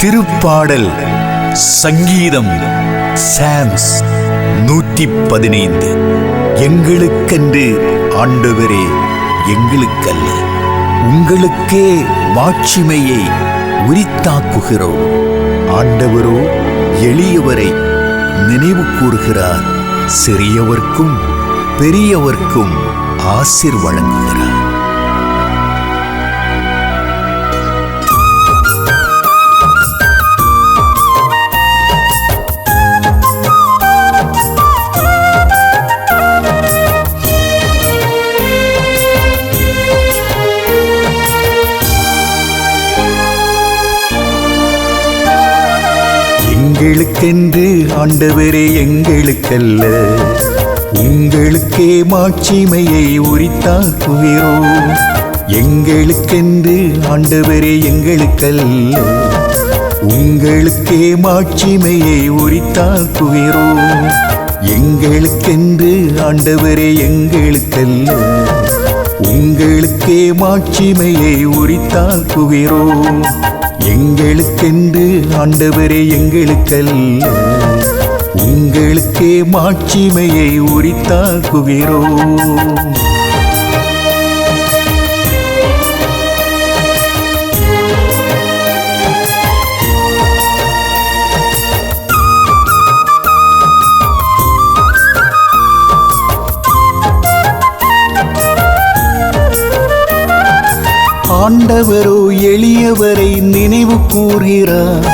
திருப்பாடல் சங்கீதம் சாம்ஸ் நூற்றி பதினைந்து எங்களுக்கென்று ஆண்டவரே எங்களுக்கல்ல உங்களுக்கே மாட்சிமையை உரித்தாக்குகிறோம். ஆண்டவரோ எளியவரை நினைவு கூறுகிறார். சிறியவர்க்கும் பெரியவர்க்கும் ஆசிர் வழங்குகிறார். எங்களுக்கென்று ஆண்டவரே எங்களுக்கல்ல. எங்களுக்கே மாட்சிமையை உரித்தால் குவிரோ எங்களுக்கென்று ஆண்டவரே எங்களுக்கல்ல. உங்களுக்கே மாட்சிமையை உரித்தால் குவிரோ எங்களுக்கென்று ஆண்டவரே எங்களுக்கல்ல. உங்களுக்கே மாட்சிமையை உரித்தால் குவிரோ எங்களுக்கென்று ஆண்டவரே எங்களுக்கல்ல. உங்களுக்கே மாட்சிமையை உரித்தாக்குகிறோம். ஆண்டவரோ எளியவரை நினைவு கூறுகிறார்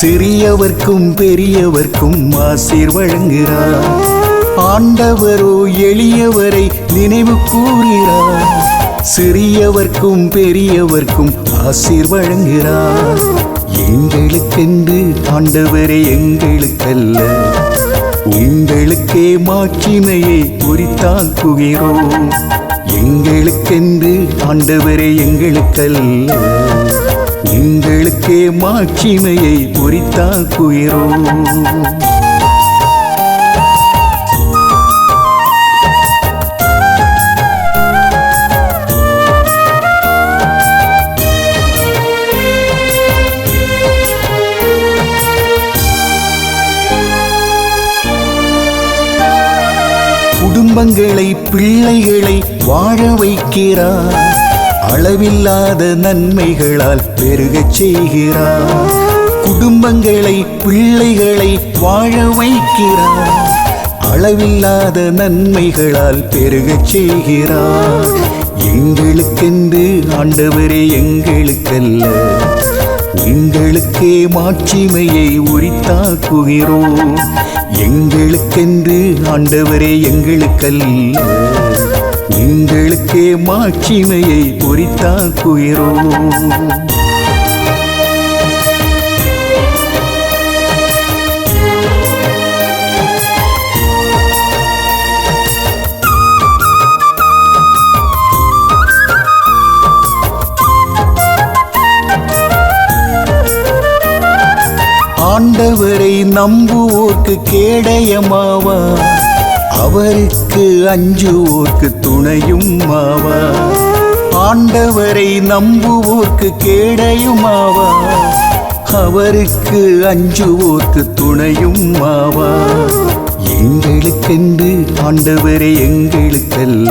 சிறியவர்க்கும் பெரியவர்க்கும் ஆசீர் வழங்குகிறார். ஆண்டவரோ எளியவரை நினைவு கூறுகிறார் சிறியவர்க்கும் பெரியவர்க்கும் ஆசீர் வழங்குகிறார். எங்களுக்கென்று ஆண்டவரே எங்களுக்கல்ல. உங்களுக்கே மாட்சிமையை உரித்தாக்குகிறோம். எங்களுக்கென்று ஆண்டவரே எங்களுக்கல்ல எங்களுக்கே மாட்சிமையை குயிரோ குடும்பங்களை பிள்ளைகளை வாழ வைக்கிறார். அளவில்லாத நன்மைகளால் பெருகச் செய்கிறார். குடும்பங்களை பிள்ளைகளை வாழ வைக்கிறார். அளவில்லாத நன்மைகளால் பெருகச் செய்கிறார். எங்களுக்கென்று ஆண்டவரே எங்களுக்கல்ல. எங்களுக்கே மாட்சிமையை உரித்தாக்குகிறோம். எங்களுக்கென்று ஆண்டவரே எங்களுக்கல்ல எங்களுக்கே மாட்சிமையை உரித்தாக்குகிறோம். ஆண்டவரை நம்புவோர்க்கு கேடயமாவா? அவருக்கு அஞ்சுவோர்க்கு துணையும் ஆவா ஆண்டவரை நம்புவோர்க்கு கேடயுமாவா? அவருக்கு அஞ்சுவோர்க்கு துணையும் ஆவா எங்களுக்கென்று ஆண்டவரே எங்களுக்கல்ல.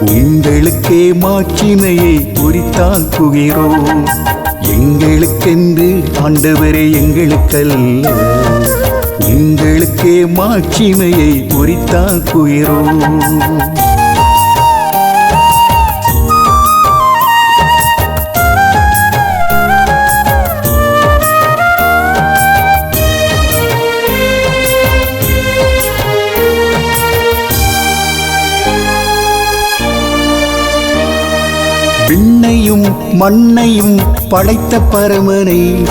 உங்களுக்கே மாற்றினையை குறித்தான் உரித்தாக்குகிறோம் எங்களுக்கென்று ஆண்டவரே எங்களுக்கல்ல எங்களுக்கே மாட்சிமையை உரித்தாக்குகிறோம் விண்ணையும் மண்ணையும் படைத்த பரமனை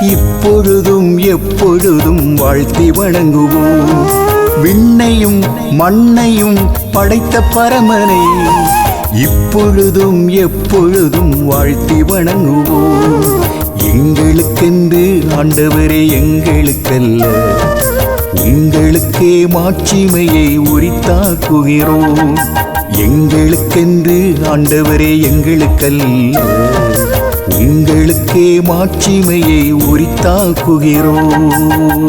இப்பொழுதும் எப்பொழுதும் வாழ்த்தி வணங்குவோம். விண்ணையும் மண்ணையும் படைத்த பரமனை இப்பொழுதும் எப்பொழுதும் வாழ்த்தி வணங்குவோம். எங்களுக்கென்று ஆண்டவரே எங்களுக்கல்ல. உங்களுக்கே மாட்சிமையை உரித்தாக்குகிறோம். எங்களுக்கென்று ஆண்டவரே எங்களுக்கல்ல. உங்களுக்கே மாட்சிமையை உரித்தாக்குகிறோம்.